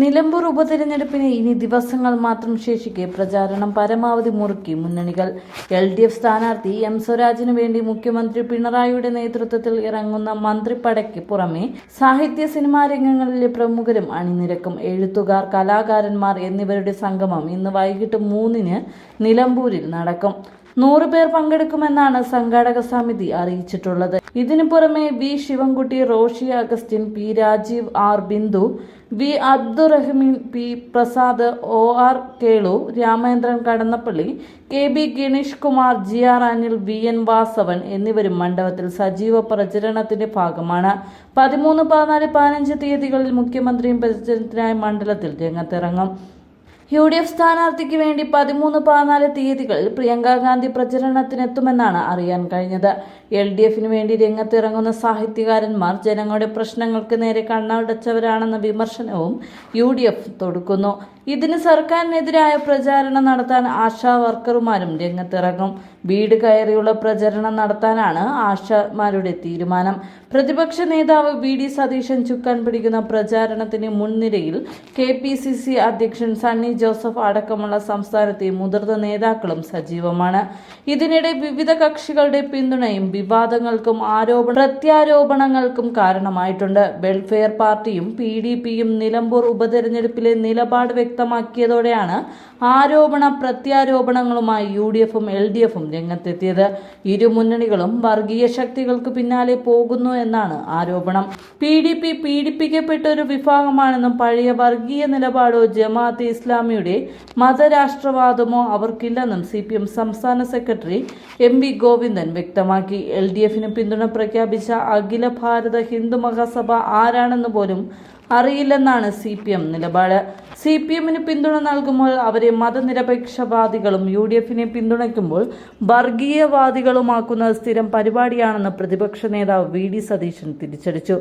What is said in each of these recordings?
നിലമ്പൂർ ഉപതെരഞ്ഞെടുപ്പിന് ഇനി ദിവസങ്ങൾ മാത്രം ശേഷിക്കെ പ്രചാരണം പരമാവധി മുറുക്കി മുന്നണികൾ. എൽ ഡി എഫ് സ്ഥാനാർത്ഥി എം സ്വരാജിനു വേണ്ടി മുഖ്യമന്ത്രി പിണറായിയുടെ നേതൃത്വത്തിൽ ഇറങ്ങുന്ന മന്ത്രിപ്പടയ്ക്ക് പുറമെ സാഹിത്യ സിനിമാ രംഗങ്ങളിലെ പ്രമുഖരും അണിനിരക്കും. എഴുത്തുകാർ കലാകാരന്മാർ എന്നിവരുടെ സംഗമം ഇന്ന് വൈകിട്ട് മൂന്നിന് നിലമ്പൂരിൽ നടക്കും. നൂറ് പേർ പങ്കെടുക്കുമെന്നാണ് സംഘാടക സമിതി അറിയിച്ചിട്ടുള്ളത്. ഇതിനു പുറമെ V. Sivankutty Roshi Augustine P. Rajeev R. Bindu V. Abdurahmeen P. Prasad O. R. Kelu Ramendran Kadannappally K. B. Ganesh Kumar G. R. Anil V. N. Vasavan എന്നിവരും മണ്ഡപത്തിൽ സജീവ പ്രചരണത്തിന്റെ ഭാഗമാണ്. പതിമൂന്ന് പതിനാല് പതിനഞ്ച് തീയതികളിൽ മുഖ്യമന്ത്രിയും പ്രസിഡന്റിനായി മണ്ഡലത്തിൽ രംഗത്തിറങ്ങും. യു ഡി എഫ് സ്ഥാനാർത്ഥിക്ക് വേണ്ടി പതിമൂന്ന് പതിനാല് തീയതികളിൽ പ്രിയങ്ക ഗാന്ധി പ്രചരണത്തിനെത്തുമെന്നാണ് അറിയാൻ കഴിഞ്ഞത്. എൽ ഡി എഫിന് വേണ്ടി രംഗത്തിറങ്ങുന്ന സാഹിത്യകാരന്മാർ ജനങ്ങളുടെ പ്രശ്നങ്ങൾക്ക് നേരെ കണ്ണടച്ചവരാണെന്ന വിമർശനവും യു ഡി എഫ് തൊടുക്കുന്നു. ഇതിന് സർക്കാരിനെതിരായ പ്രചാരണം നടത്താൻ ആശാ വർക്കർമാരും രംഗത്തിറങ്ങും. വീട് കയറിയുള്ള പ്രചരണം നടത്താനാണ് ആശമാരുടെ തീരുമാനം. പ്രതിപക്ഷ നേതാവ് വി ഡി സതീശൻ ചുക്കാൻ പിടിക്കുന്ന പ്രചാരണത്തിന് മുൻനിരയിൽ കെ പി സി സി അധ്യക്ഷൻ സണ്ണി ജോസഫ് അടക്കമുള്ള സംസ്ഥാനത്തെ മുതിർന്ന നേതാക്കളും സജീവമാണ്. ഇതിനിടെ വിവിധ കക്ഷികളുടെ പിന്തുണയും വിവാദങ്ങൾക്കും ആരോപണ പ്രത്യാരോപണങ്ങൾക്കും കാരണമായിട്ടുണ്ട്. വെൽഫെയർ പാർട്ടിയും പി ഡി പിയും നിലമ്പൂർ ഉപതെരഞ്ഞെടുപ്പിലെ നിലപാട് വ്യക്തമാക്കിയതോടെയാണ് ആരോപണ പ്രത്യാരോപണങ്ങളുമായി യു ഡി എഫും എൽ ഡി എഫും രംഗത്തെത്തിയത്. ഇരു മുന്നണികളും വർഗീയ ശക്തികൾക്ക് പിന്നാലെ പോകുന്നു എന്നാണ് ആരോപണം. പി ഡി പി പീഡിപ്പിക്കപ്പെട്ട ഒരു വിഭാഗമാണെന്നും പഴയ വർഗീയ നിലപാടോ ജമാഅത്തെ ഇസ്ലാമിയുടെ മതരാഷ്ട്രവാദമോ അവർക്കില്ലെന്നും സി പി എം സംസ്ഥാന സെക്രട്ടറി എം വി ഗോവിന്ദൻ വ്യക്തമാക്കി. എൽ ഡി എഫിന് പിന്തുണ പ്രഖ്യാപിച്ച അഖില ഭാരത ഹിന്ദു മഹാസഭ ആരാണെന്ന് പോലും അറിയില്ലെന്നാണ് സി പി എം നിലപാട്. സി പി എമ്മിന് പിന്തുണ നൽകുമ്പോൾ അവരെ മതനിരപേക്ഷവാദികളും യു ഡി എഫിനെ പിന്തുണയ്ക്കുമ്പോൾ വർഗീയവാദികളുമാക്കുന്നത് സ്ഥിരം പരിപാടിയാണെന്ന് പ്രതിപക്ഷ നേതാവ് വി ഡി സതീശൻ തിരിച്ചടിച്ചു.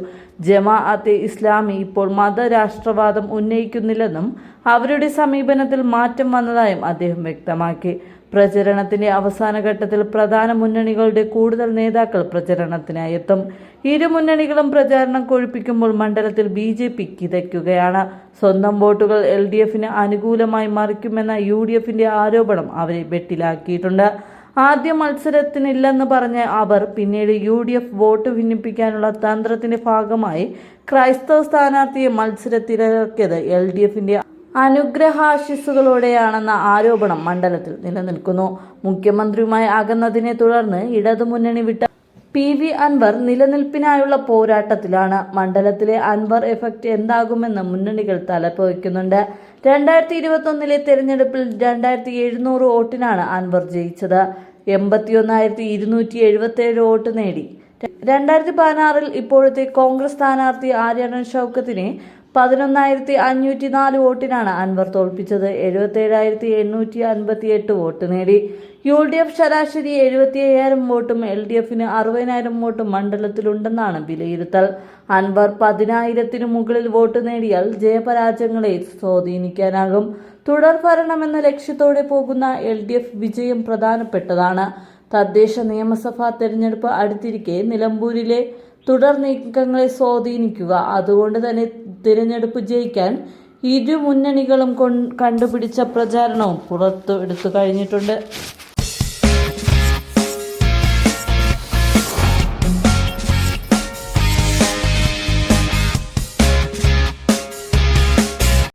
ജമാഅത്തെ ഇസ്ലാമി ഇപ്പോൾ മതരാഷ്ട്രവാദം ഉന്നയിക്കുന്നില്ലെന്നും അവരുടെ സമീപനത്തിൽ മാറ്റം വന്നതായും അദ്ദേഹം വ്യക്തമാക്കി. പ്രചരണത്തിന്റെ അവസാന ഘട്ടത്തിൽ പ്രധാന മുന്നണികളുടെ കൂടുതൽ നേതാക്കൾ പ്രചരണത്തിനായി എത്തും ഇരു മുന്നണികളും പ്രചാരണം കൊഴുപ്പിക്കുമ്പോൾ മണ്ഡലത്തിൽ ബി ജെ പി കിതയ്ക്കുകയാണ്. സ്വന്തം വോട്ടുകൾ എൽ ഡി എഫിന് അനുകൂലമായി മറിക്കുമെന്ന യു ഡി എഫിന്റെ ആരോപണം അവരെ വെട്ടിലാക്കിയിട്ടുണ്ട്. ആദ്യ മത്സരത്തിനില്ലെന്ന് പറഞ്ഞ അവർ പിന്നീട് യു ഡി എഫ് വോട്ട് ഭിന്നിപ്പിക്കാനുള്ള തന്ത്രത്തിന്റെ ഭാഗമായി ക്രൈസ്തവ സ്ഥാനാർത്ഥിയെ മത്സരത്തിലിറക്കിയത് എൽ ഡി എഫിന്റെ അനുഗ്രഹാശിസുകളോടെയാണെന്ന ആരോപണം മണ്ഡലത്തിൽ നിലനിൽക്കുന്നു. മുഖ്യമന്ത്രിയുമായി അകന്നതിനെ തുടർന്ന് ഇടതുമുന്നണി വിട്ട പി വി അൻവർ നിലനിൽപ്പിനായുള്ള പോരാട്ടത്തിലാണ്. മണ്ഡലത്തിലെ അൻവർ എഫക്റ്റ് എന്താകുമെന്ന് മുന്നണികൾ തലപ്പൊയ്ക്കുന്നുണ്ട് രണ്ടായിരത്തി ഇരുപത്തൊന്നിലെ തെരഞ്ഞെടുപ്പിൽ രണ്ടായിരത്തി എഴുന്നൂറ് വോട്ടിനാണ് അൻവർ ജയിച്ചത്. എൺപത്തിയൊന്നായിരത്തി ഇരുന്നൂറ്റി എഴുപത്തേഴ് വോട്ട് നേടി. രണ്ടായിരത്തി പതിനാറിൽ ഇപ്പോഴത്തെ കോൺഗ്രസ് സ്ഥാനാർത്ഥി ആര്യാടൻ ഷൗക്കത്തിനെ പതിനൊന്നായിരത്തി അഞ്ഞൂറ്റി നാല് വോട്ടിനാണ് അൻവർ തോൽപ്പിച്ചത്. എഴുപത്തേഴായിരത്തി എണ്ണൂറ്റി അൻപത്തി എട്ട് വോട്ട് നേടി. യു ഡി എഫ് ശരാശരി എഴുപത്തി അയ്യായിരം വോട്ടും എൽ ഡി എഫിന് അറുപതിനായിരം വോട്ടും മണ്ഡലത്തിലുണ്ടെന്നാണ് വിലയിരുത്തൽ. അൻവർ പതിനായിരത്തിനു മുകളിൽ വോട്ട് നേടിയാൽ ജയപരാജയങ്ങളെ സ്വാധീനിക്കാനാകും. തുടർ ഭരണമെന്ന ലക്ഷ്യത്തോടെ പോകുന്ന എൽ ഡി എഫ് വിജയം പ്രധാനപ്പെട്ടതാണ്. തദ്ദേശ നിയമസഭാ തെരഞ്ഞെടുപ്പ് അടുത്തിരിക്കെ നിലമ്പൂരിലെ തുടർ നീക്കങ്ങളെ സ്വാധീനിക്കുക. അതുകൊണ്ട് തന്നെ തിരഞ്ഞെടുപ്പ് ജയിക്കാൻ ഇരു മുന്നണികളും കണ്ടുപിടിച്ച പ്രചാരണവും പുറത്തു എടുത്തു കഴിഞ്ഞിട്ടുണ്ട്.